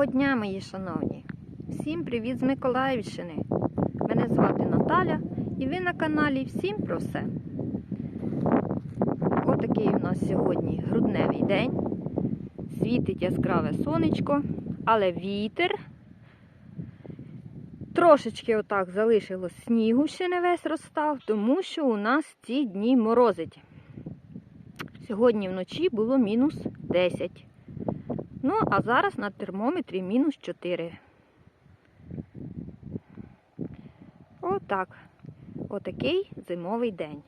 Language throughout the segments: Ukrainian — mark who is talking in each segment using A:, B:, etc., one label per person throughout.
A: Доброго дня, мої шановні! Всім привіт з Миколаївщини! Мене звати Наталя і ви на каналі Всім про все. Отакий у нас сьогодні грудневий день. Світить яскраве сонечко, але вітер. Трошечки отак залишилось снігу, ще не весь розстав, тому що у нас ці дні морозить. Сьогодні вночі було мінус 10. Ну, а зараз на термометрі мінус 4. Отак. Отакий зимовий день.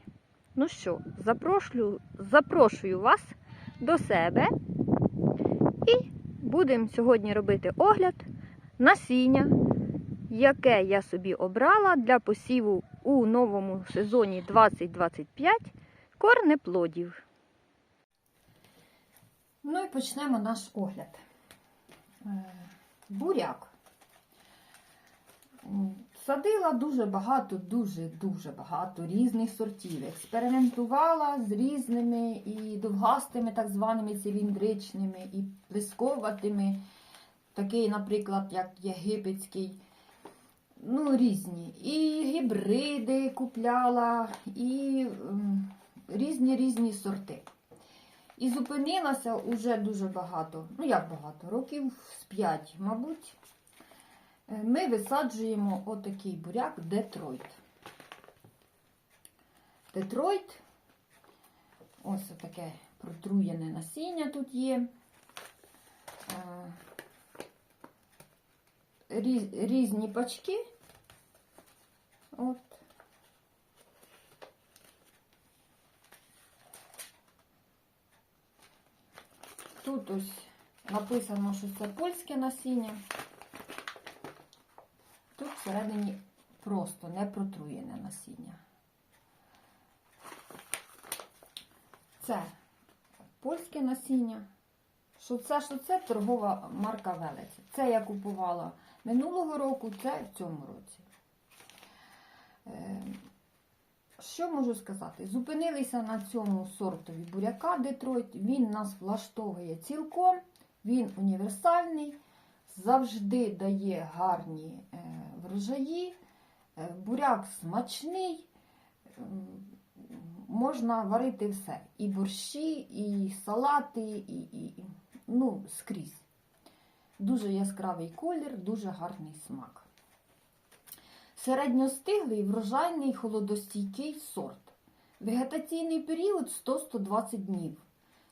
A: Ну що, запрошую, запрошую вас до себе і будемо сьогодні робити огляд насіння, яке я собі обрала для посіву у новому сезоні 2025 корнеплодів. Ну і почнемо наш огляд. Е, Буряк. Садила дуже багато, дуже-дуже багато різних сортів. Експериментувала з різними і довгастими, так званими циліндричними, і плисковатими, такий, наприклад, як єгипетський. Ну, різні. І гібриди купляла, і різні різні сорти. І зупинилася уже дуже багато, ну як багато, років з 5, мабуть. Е, Ми висаджуємо отакий буряк Детройт. Детройт. Ось таке протруєне насіння тут є. Е, Різні пачки. От. Тут ось написано, що це польське насіння. Тут всередині просто не протруєне насіння. Це польське насіння. Що це, що це торгова марка Велець. Це я купувала минулого року, це в цьому році. Що можу сказати? Зупинилися на цьому сортові буряка Детройт. Він нас влаштовує цілком, він універсальний, завжди дає гарні е, врожаї. Е, буряк смачний, можна варити все. І борщі, і салати, і, і ну, скрізь. Дуже яскравий колір, дуже гарний смак. Середньостиглий, врожайний, холодостійкий сорт. Вегетаційний період 100-120 днів.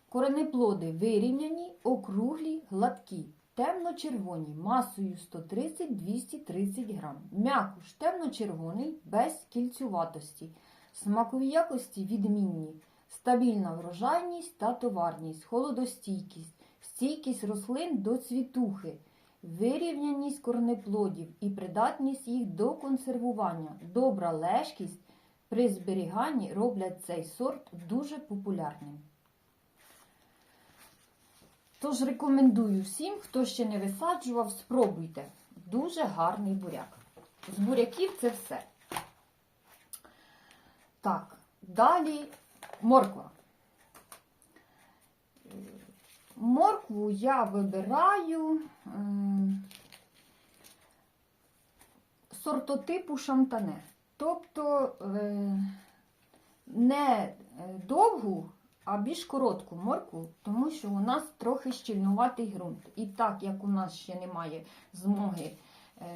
A: Коренеплоди вирівняні, округлі, гладкі, темно-червоні, масою 130-230 грам. М'якуш темно-червоний, без кільцюватості. Смакові якості відмінні. Стабільна врожайність та товарність, холодостійкість, стійкість рослин до цвітухи вирівняність корнеплодів і придатність їх до консервування, добра лежкість при зберіганні роблять цей сорт дуже популярним. Тож рекомендую всім, хто ще не висаджував, спробуйте. Дуже гарний буряк. З буряків це все. Так, далі морква. Моркву я вибираю ем, сортотипу шантане. Тобто е, не е, довгу, а більш коротку моркву, тому що у нас трохи щільнуватий ґрунт. І так як у нас ще немає змоги е,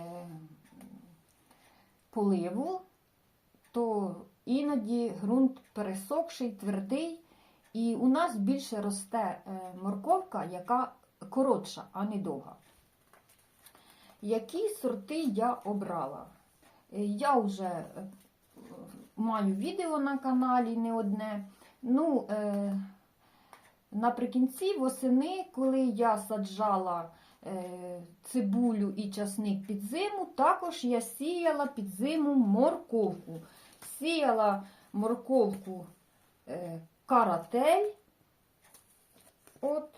A: поливу, то іноді ґрунт пересохший, твердий. І у нас більше росте е, морковка, яка коротша, а не довга. Які сорти я обрала? Е, Я вже е, маю відео на каналі не одне. Ну, наприкінці восени, коли я саджала цибулю і часник під зиму, також я сіяла під зиму морковку. Сіяла морковку каратель. От.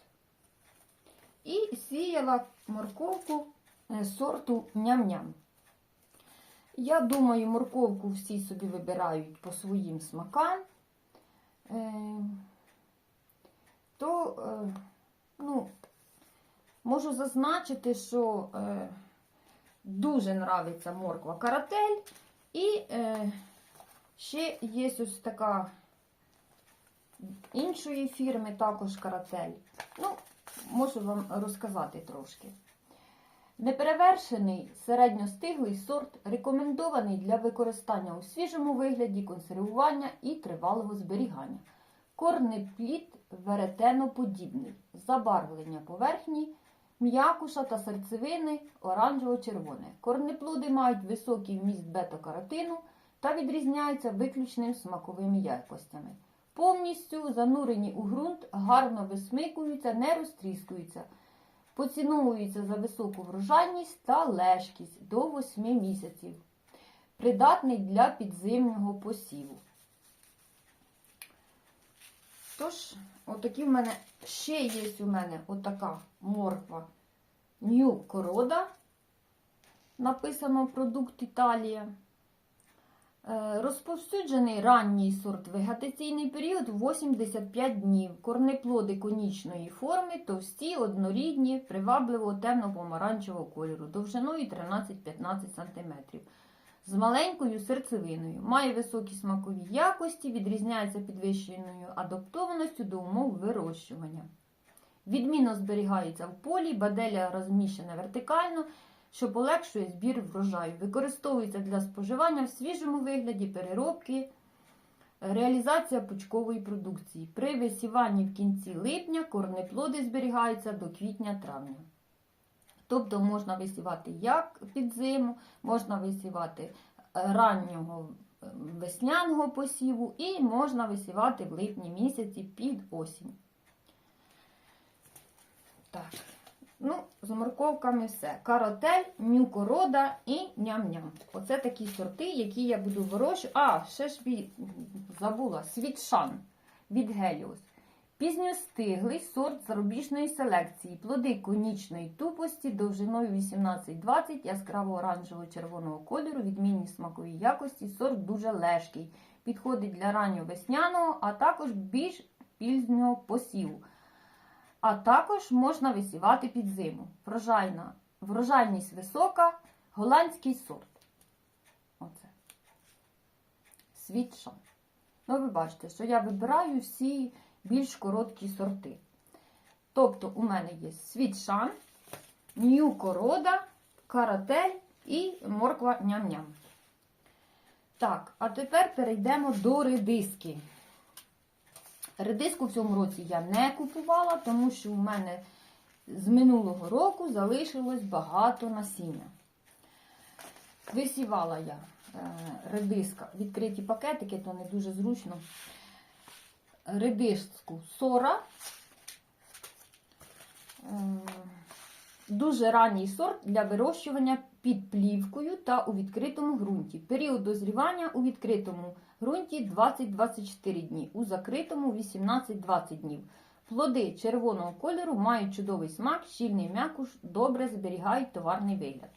A: І сіяла морковку е, сорту ням-ням. Я думаю, морковку всі собі вибирають по своїм смакам. Е, то, е, ну, Можу зазначити, що дуже нравиться морква каратель. І ще є ось така іншої фірми, також каратель. Ну, можу вам розказати трошки. Неперевершений середньостиглий сорт рекомендований для використання у свіжому вигляді, консервування і тривалого зберігання. Корнеплід веретеноподібний, забарвлення поверхні, м'якуша та серцевини оранжево-червоне. Корнеплоди мають високий вміст бета-каротину та відрізняються виключним смаковими якостями. Повністю занурені у ґрунт, гарно висмикуються, не розтріскуються. Поціновуються за високу врожайність та лежкість до 8 місяців. Придатний для підзимнього посіву. Тож, отакі в мене ще є у мене отака морква Нью Корода. Написано продукт Італія. Е, Розповсюджений ранній сорт вегетаційний період 85 днів. Корнеплоди конічної форми, товсті, однорідні, привабливого темно-помаранчевого кольору, довжиною 13-15 см. З маленькою серцевиною. Має високі смакові якості, відрізняється підвищеною адаптованістю до умов вирощування. Відмінно зберігається в полі, баделя розміщена вертикально що полегшує збір врожаю. Використовується для споживання в свіжому вигляді, переробки, реалізація пучкової продукції. При висіванні в кінці липня корнеплоди зберігаються до квітня-травня. Тобто можна висівати як під зиму, можна висівати раннього весняного посіву і можна висівати в липні місяці під осінь. Так. Ну, з морковками все. Каротель, нюкорода і ням-ням. Оце такі сорти, які я буду вирощувати. А, ще ж від... забула, світшан від Геліос. Пізньостиглий сорт зарубіжної селекції. Плоди конічної тупості, довжиною 18-20, яскраво оранжево-червоного кольору, відмінні смакові якості. Сорт дуже лежкий. Підходить для раннього весняного, а також більш пізнього посіву. А також можна висівати під зиму. Врожайна, врожайність висока, голландський сорт. Оце. Світшан. Ну, ви бачите, що я вибираю всі більш короткі сорти. Тобто, у мене є світшан, нью корода, каратель і морква ням-ням. Так, а тепер перейдемо до редиски. Редиску в цьому році я не купувала, тому що у мене з минулого року залишилось багато насіння. Висівала я е, редиска, відкриті пакетики, то не дуже зручно. Редиску сора. Е, Дуже ранній сорт для вирощування під плівкою та у відкритому ґрунті. Період дозрівання у відкритому ґрунті 20-24 дні, у закритому 18-20 днів. Плоди червоного кольору мають чудовий смак, щільний м'якуш, добре зберігають товарний вигляд.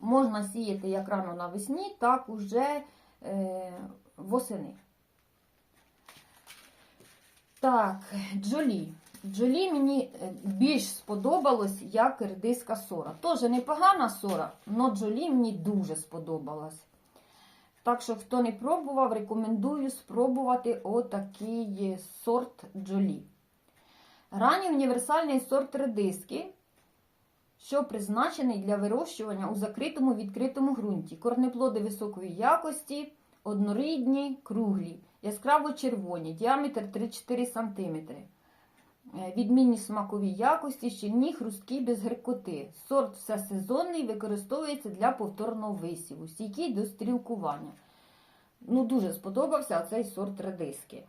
A: Можна сіяти як рано навесні, так уже е, восени. Так, джолі. Джолі мені е, більш сподобалось, як редиска сора. Теж непогана сора, але джолі мені дуже сподобалась. Так що, хто не пробував, рекомендую спробувати отакий сорт джолі. Ранній універсальний сорт редиски, що призначений для вирощування у закритому відкритому ґрунті. Корнеплоди високої якості, однорідні, круглі, яскраво червоні, діаметр 3-4 см. Е, Відмінні смакові якості, щільні, хрусткі, без гіркоти. Сорт всесезонний використовується для повторного висіву, стійкий до стрілкування. Ну, Дуже сподобався цей сорт редиски.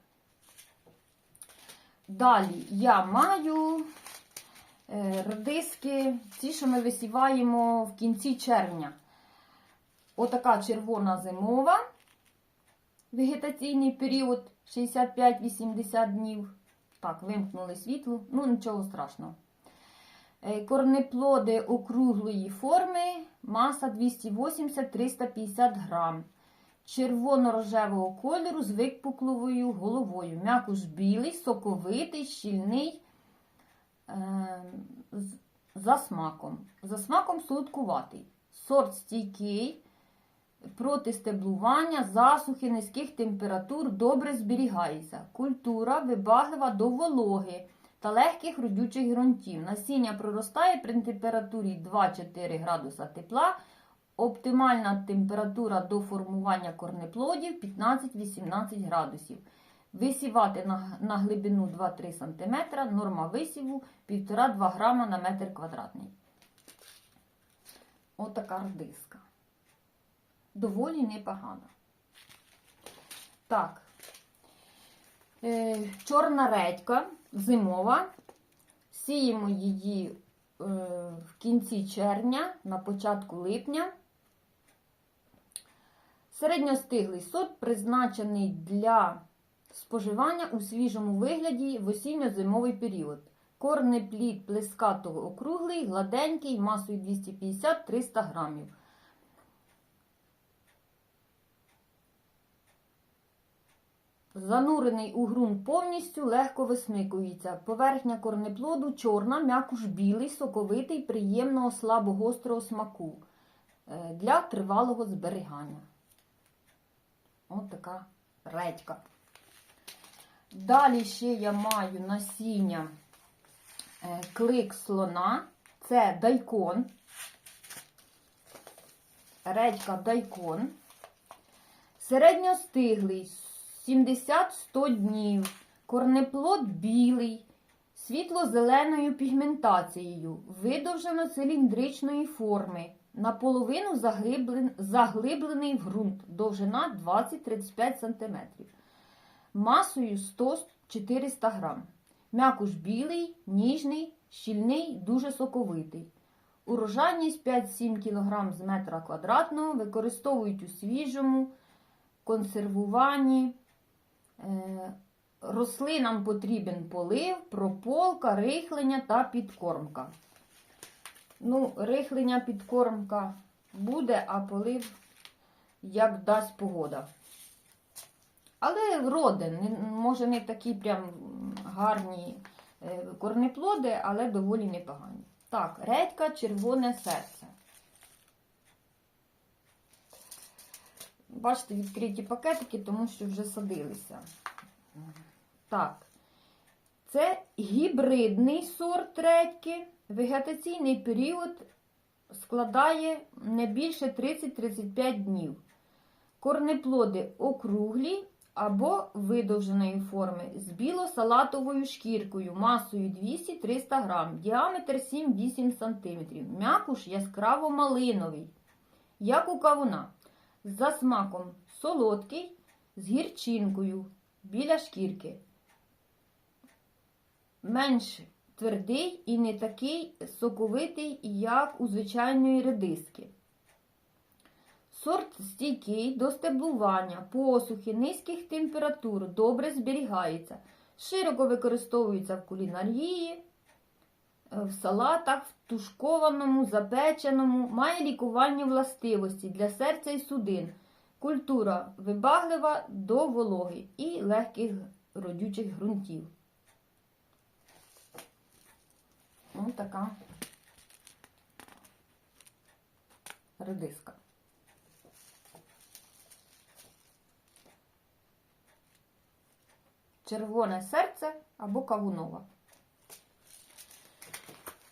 A: Далі я маю е, редиски, ті, що ми висіваємо в кінці червня. Отака червона зимова, вегетаційний період 65-80 днів. Так, вимкнули світло, ну нічого страшного. Е, Корнеплоди округлої форми, маса 280-350 грам. Червоно-рожевого кольору з викпукловою головою. М'якуш білий, соковитий, щільний, е, за смаком. За смаком солодкуватий. Сорт стійкий, проти стеблування, засухи, низьких температур добре зберігається. Культура вибаглива до вологи та легких родючих ґрунтів. Насіння проростає при температурі 2-4 градуса тепла. Оптимальна температура до формування корнеплодів 15-18 градусів. Висівати на, на глибину 2-3 см, норма висіву 1,5-2 грама на метр квадратний. Отака редиска. Доволі непогана. Так. Е, чорна редька зимова. Сіємо її е, в кінці червня, на початку липня. Середньостиглий сорт призначений для споживання у свіжому вигляді в осінньо-зимовий період. Корнеплід плескатого округлий, гладенький, масою 250-300 грамів. Занурений у ґрунт повністю легко висмикується. Поверхня корнеплоду чорна, м'якуш білий, соковитий, приємного слабогострого смаку е, для тривалого зберігання. Ось така редька. Далі ще я маю насіння е, клик слона. Це дайкон. Редька дайкон. Середньостиглий 70-100 днів. Корнеплод білий, світло-зеленою пігментацією, видовжено-циліндричної форми, наполовину заглиблен- заглиблений в ґрунт, довжина 20-35 см, масою 100-400 грам. М'якуш білий, ніжний, щільний, дуже соковитий. Урожайність 5-7 кг з метра квадратного використовують у свіжому, консервуванні. Е, Рослинам потрібен полив, прополка, рихлення та підкормка. Ну, рихлення, підкормка буде, а полив як дасть погода. Але вроде, може не такі прям гарні е, корнеплоди, але доволі непогані. Так, редька, червоне серце. Бачите, відкриті пакетики, тому що вже садилися. Так. Це гібридний сорт редьки. Вегетаційний період складає не більше 30-35 днів. Корнеплоди округлі або видовженої форми з біло-салатовою шкіркою масою 200-300 грам, діаметр 7-8 см. М'якуш яскраво малиновий, як у кавуна. За смаком солодкий з гірчинкою біля шкірки. Менш твердий і не такий соковитий, як у звичайної редиски. Сорт стійкий до стеблування, посухи, низьких температур, добре зберігається. Широко використовується в кулінарії, в салатах, в тушкованому, запеченому, має лікувальні властивості для серця і судин. Культура вибаглива до вологи і легких родючих ґрунтів. Ось така редиска. Червоне серце або кавунова.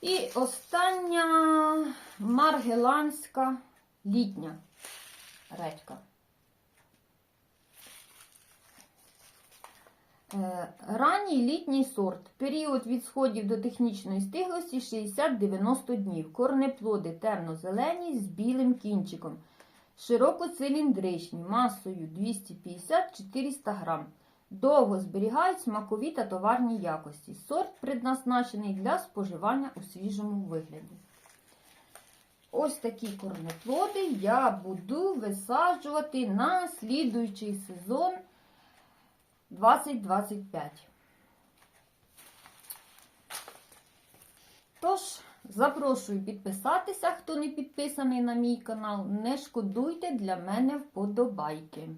A: І остання маргеланська літня редька. Е, Ранній літній сорт. Період від сходів до технічної стиглості 60-90 днів. Корнеплоди темно-зелені з білим кінчиком. Широкоциліндричні, масою 250-400 грам. Довго зберігають смакові та товарні якості. Сорт предназначений для споживання у свіжому вигляді. Ось такі корнеплоди я буду висаджувати на слідуючий сезон 2025. Тож, запрошую підписатися, хто не підписаний на мій канал. Не шкодуйте для мене вподобайки.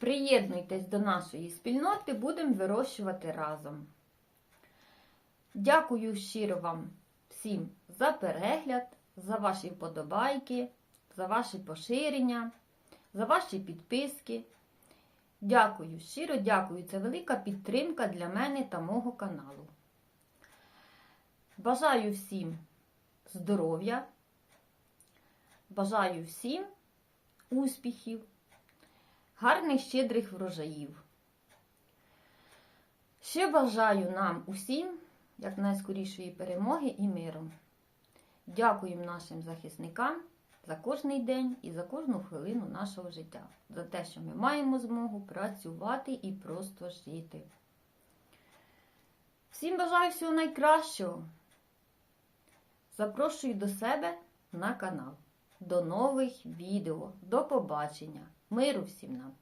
A: Приєднуйтесь до нашої спільноти, будемо вирощувати разом. Дякую щиро вам всім за перегляд, за ваші вподобайки, за ваші поширення, за ваші підписки. Дякую, щиро дякую. Це велика підтримка для мене та мого каналу. Бажаю всім здоров'я, бажаю всім успіхів, гарних щедрих врожаїв. Ще бажаю нам усім якнайскорішої перемоги і миру. Дякуємо нашим захисникам за кожний день і за кожну хвилину нашого життя, за те, що ми маємо змогу працювати і просто жити. Всім бажаю всього найкращого. Запрошую до себе на канал. До нових відео. До побачення. Миру всім нам!